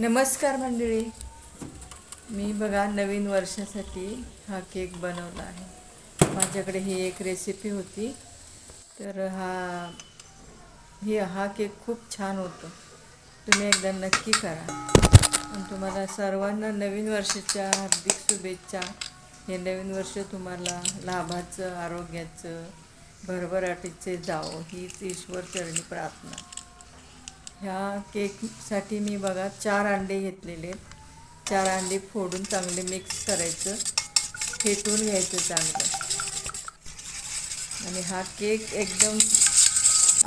नमस्कार मंडळी. मी बघा नवीन वर्षासाठी हा केक बनवला आहे. माझ्याकडे ही एक रेसिपी होती. तर हा ही हा केक खूप छान होतो. तुम्ही एकदा नक्की करा. आणि तुम्हाला सर्वांना नवीन वर्षाच्या हार्दिक शुभेच्छा. हे नवीन वर्ष तुम्हाला लाभाचं आरोग्याचं भरभराटीचे जावो. हीच ईश्वर चरणी प्रार्थना. ह्या केकसाठी मी बघा चार अंडे घेतलेले आहेत. चार अंडे फोडून चांगले मिक्स करायचं. फेटून घ्यायचं चांगलं. आणि हा केक एकदम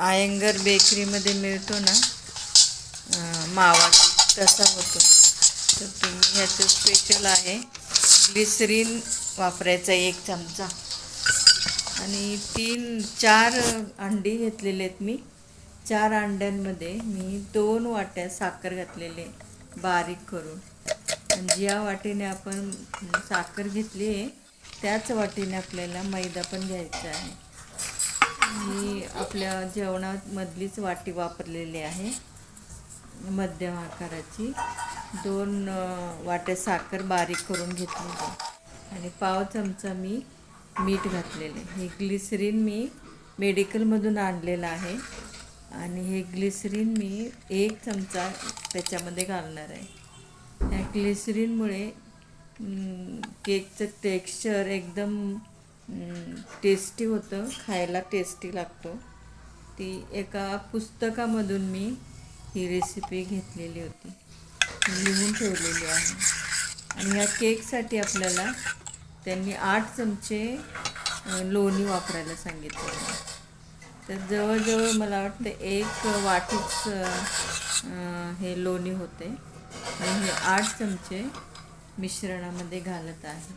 आयंगर बेकरीमध्ये मिळतो ना मावा तसा होतो. तर तुम्ही ह्याचं स्पेशल आहे. ग्लिसरीन वापरायचा एक चमचा. आणि तीन चार अंडी घेतलेले आहेत मी. चार अंड्यांमध्ये मी दोन वाट्या साखर घातलेले बारीक करून. म्हणजे ज्या वाटीने आपण साखर घेतली आहे त्याच वाटीने आपल्याला मैदा पण घ्यायचा आहे. मी आपल्या जेवणामधलीच वाटी वापरलेली आहे मध्यम आकाराची. दोन वाट्या साखर बारीक करून घेतलेली आहे. आणि पाव चमचा मी मीठ घातलेले हे ग्लिसरीन मी मेडिकलमधून आणलेलं आहे. आणि हे ग्लिसरीन मी एक चमचा त्याच्यामध्ये घालणार आहे. ह्या ग्लिसरीनमुळे केकचं टेक्स्चर एकदम टेस्टी होतं खायला टेस्टी लागतो. ती एका पुस्तकामधून मी ही रेसिपी घेतलेली होती. लिहून ठेवलेली आहे. आणि ह्या केकसाठी आपल्याला त्यांनी आठ चमचे लोणी वापरायला सांगितले तर जवळजवळ मला वाटतं एक वाटीच हे लोणी होते. आणि हे आठ चमचे मिश्रणामध्ये घालत आहे.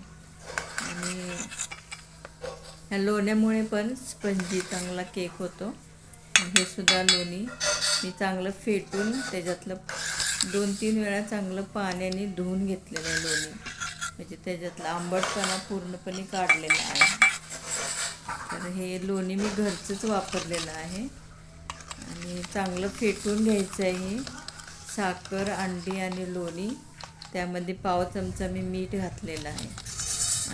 आणि ह्या लोण्यामुळे पण स्पंजी चांगला केक होतो. हे सुद्धा लोणी. मी चांगलं फेटून त्याच्यातलं दोन तीन वेळा चांगलं पाण्याने धुवून घेतलेलं आहे लोणी. म्हणजे त्याच्यातला आंबटपणा पूर्णपणे काढलेला आहे. तर हे लोणी मी घरचंच वापरलेलं आहे. आणि चांगलं फेटून घ्यायचं आहे साखर अंडी आणि लोणी. त्यामध्ये पाव चमचा मी मीठ घातलेलं आहे.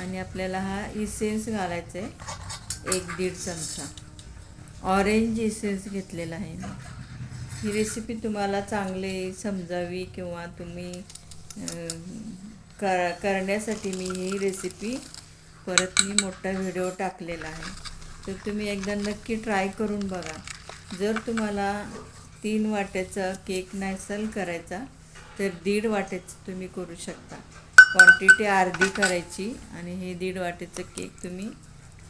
आणि आपल्याला हा इसेन्स घालायचा आहे. एक दीड चमचा. ऑरेंज इसेन्स घेतलेला आहे मी. ही रेसिपी तुम्हाला चांगली समजावी किंवा तुम्ही कर करण्यासाठी मी ही रेसिपी परत मी मोठा व्हिडिओ टाकलेला आहे. तर तुम्ही एकदा नक्की ट्राय करून बघा. जर तुम्हाला तीन वाट्याचा केक नसेल करायचा तर दीड वाट्याचं तुम्ही करू शकता. क्वांटिटी अर्धी करायची आणि हे दीड वाट्याचं केक तुम्ही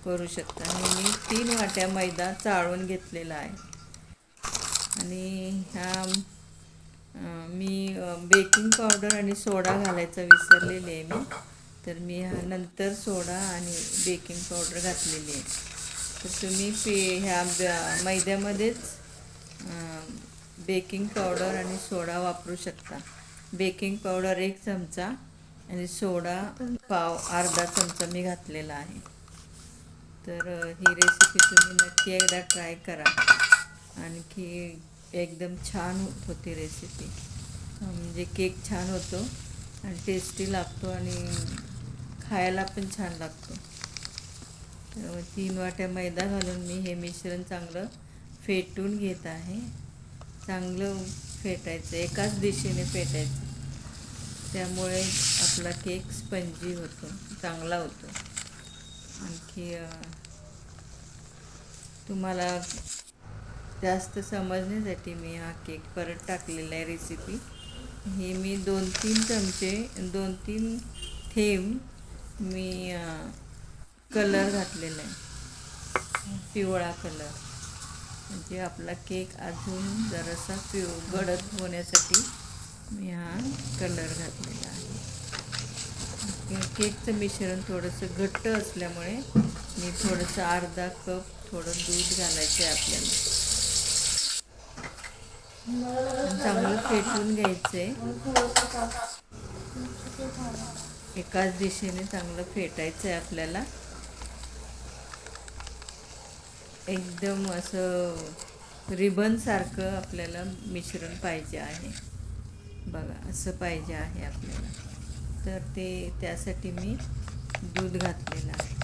करू शकता. आणि मी तीन वाट्या मैदा चाळून घेतलेला आहे. आणि ह्या मी बेकिंग पावडर आणि सोडा घालायचा विसरलेली आहे मी. तर मी ह्या नंतर सोडा आणि बेकिंग पावडर घातलेली आहे. तर तुम्ही पे ह्या ब- मैद्यामध्येच बेकिंग पावडर आणि सोडा वापरू शकता. बेकिंग पावडर एक चमचा आणि सोडा पाव अर्धा चमचा मी घातलेला आहे. तर ही रेसिपी तुम्ही नक्की एकदा ट्राय करा. आणखी एकदम छान होत होती रेसिपी म्हणजे केक छान होतो आणि टेस्टी लागतो आणि खायला पण छान लागतो. तीन वाट्या मैदा घालून मी हे मिश्रण चांगलं फेटून घेत आहे. चांगलं फेटायचं एकाच दिशेने फेटायचं. त्यामुळे आपला केक स्पंजी होतो चांगला होतो. आणखी तुम्हाला जास्त समजण्यासाठी मी हा केक परत टाकलेला आहे रेसिपी हे मी दोन तीन चमचे दोन तीन थेंब मी कलर घातलेला आहे. पिवळा कलर. म्हणजे आपला केक अजून जरासा पिव गडद होण्यासाठी मी हा कलर घातलेला आहे. केकचं मिश्रण थोडंसं घट्ट असल्यामुळे मी थोडंसं अर्धा कप थोडं दूध घालायचं आहे आपल्याला. चांगलं फेटून घ्यायचं आहे एकाच दिशेने चांगलं फेटायचं आहे आपल्याला. एकदम असं रिबनसारखं आपल्याला मिश्रण पाहिजे आहे. बघा असं पाहिजे आहे आपल्याला. तर ते त्यासाठी मी दूध घातलेलं आहे.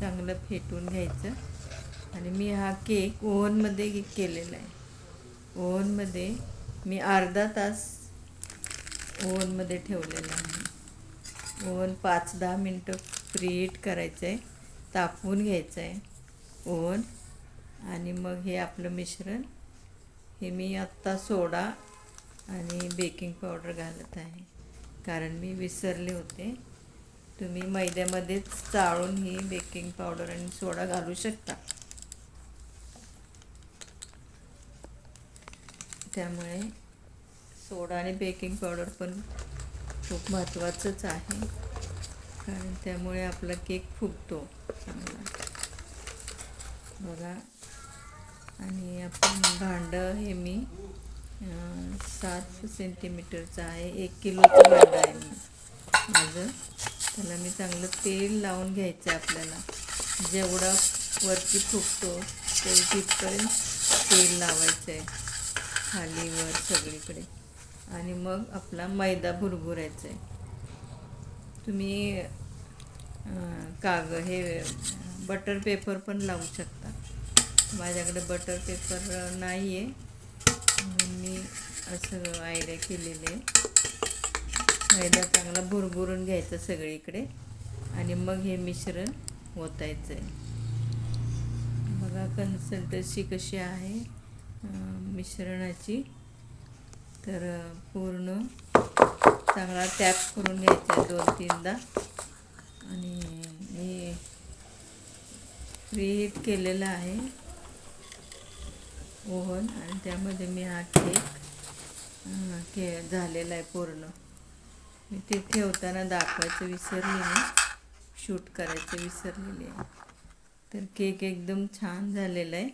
चांगलं फेटून घ्यायचं. आणि मी हा केक ओव्हनमध्ये केलेला आहे. ओव्हनमध्ये मी अर्धा तास ओव्हनमध्ये ठेवलेला आहे. ओव्हन पाच दहा मिनटं प्रीहीट करायचं आहे. तापवून घ्यायचं आहे ओव्हन. आणि मग हे आपलं मिश्रण. हे मी आत्ता सोडा आणि बेकिंग पावडर घालत आहे. कारण मी विसरले होते. तुम्ही मैद्यामध्येच चाळून ही बेकिंग पावडर आणि सोडा घालू शकता. त्यामुळे सोडा आणि बेकिंग पावडर पण खूप महत्त्वाचंच आहे. कारण त्यामुळे आपला केक फुगतो. बघा. आणि आपण भांडं हे मी सात सेंटीमीटरचं आहे. एक किलोचं भांडं आहे मी माझं. त्याला मी चांगलं तेल लावून घ्यायचं आहे आपल्याला. जेवढा वरती फुगतो ते तिथपर्यंत तेल लावायचं आहे. खालीवर सगळीकडे. आणि मग आपला मैदा भुरभुरायचा आहे. तुम्ही काग हे बटर पेपर पण लावू शकता. माझ्याकडे बटर पेपर नाही आहे म्हणून मी असं आयडिया केलेली आहे. मैदा चांगला भुरभुरून घ्यायचा सगळीकडे. आणि मग हे मिश्रण ओतायचं आहे बघा कन्सल्टन्सी कशी आहे मिश्रणाची. तर पूर्ण चांगला टॅप करून घ्यायचा आहे दोन तीनदा आणि मी प्रीहीट केलेला आहे. ओव्हन आणि त्यामध्ये मी हा केक के झालेला आहे पूर्ण. मी ते ठेवताना दाखवायचं विसरले मी. शूट करायचं विसरलेले आहे. तर केक एकदम छान झालेला आहे.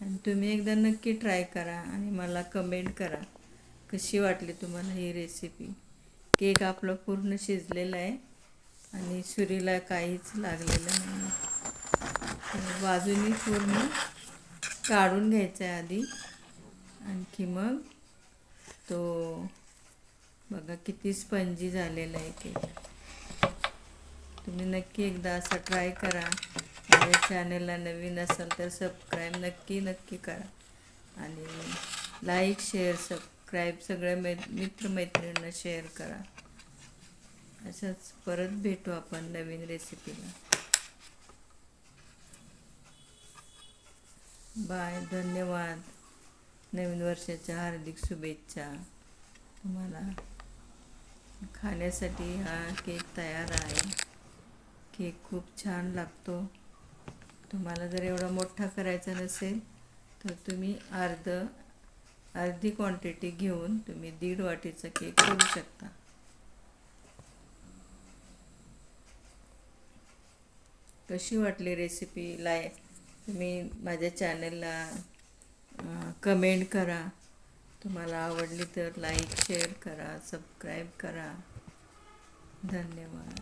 आणि तुम्ही एकदा नक्की ट्राय करा आणि मला कमेंट करा. कशी वाटली तुम्हाला ही रेसिपी केक आपला पूर्ण शिजलेला आहे. आणि सुरीला काहीच लागलेलं नाही बाजूनी पूर्ण काढून घ्यायचा आहे आधी. आणखी मग तो बघा किती स्पंजी झालेला आहे केक तुम्ही नक्की एकदा असा ट्राय करा. माझ्या चॅनलला नवीन असाल तर सबस्क्राईब नक्की नक्की करा. आणि लाईक शेअर सबस्क्राईब सगळ्या मै मित्रमैत्रिणींना शेअर करा. अशाच परत भेटू आपण नवीन रेसिपीला बाय धन्यवाद. नवीन वर्षाच्या हार्दिक शुभेच्छा. तुम्हाला खाण्यासाठी हा केक तयार आहे. केक खूप छान लागतो. तुम्हाला जर एवढा मोठा करायचा नसेल तर तुम्ही अर्ध अर्धी क्वांटिटी घेऊन तुम्ही दीड वाटीचा केक करू शकता. कशी वाटली रेसिपी लाय तुम्ही माझ्या चॅनलला कमेंट करा. तुम्हाला आवडली तर लाईक शेअर करा सबस्क्राईब करा. धन्यवाद.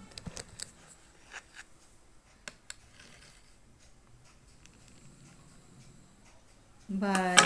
बाय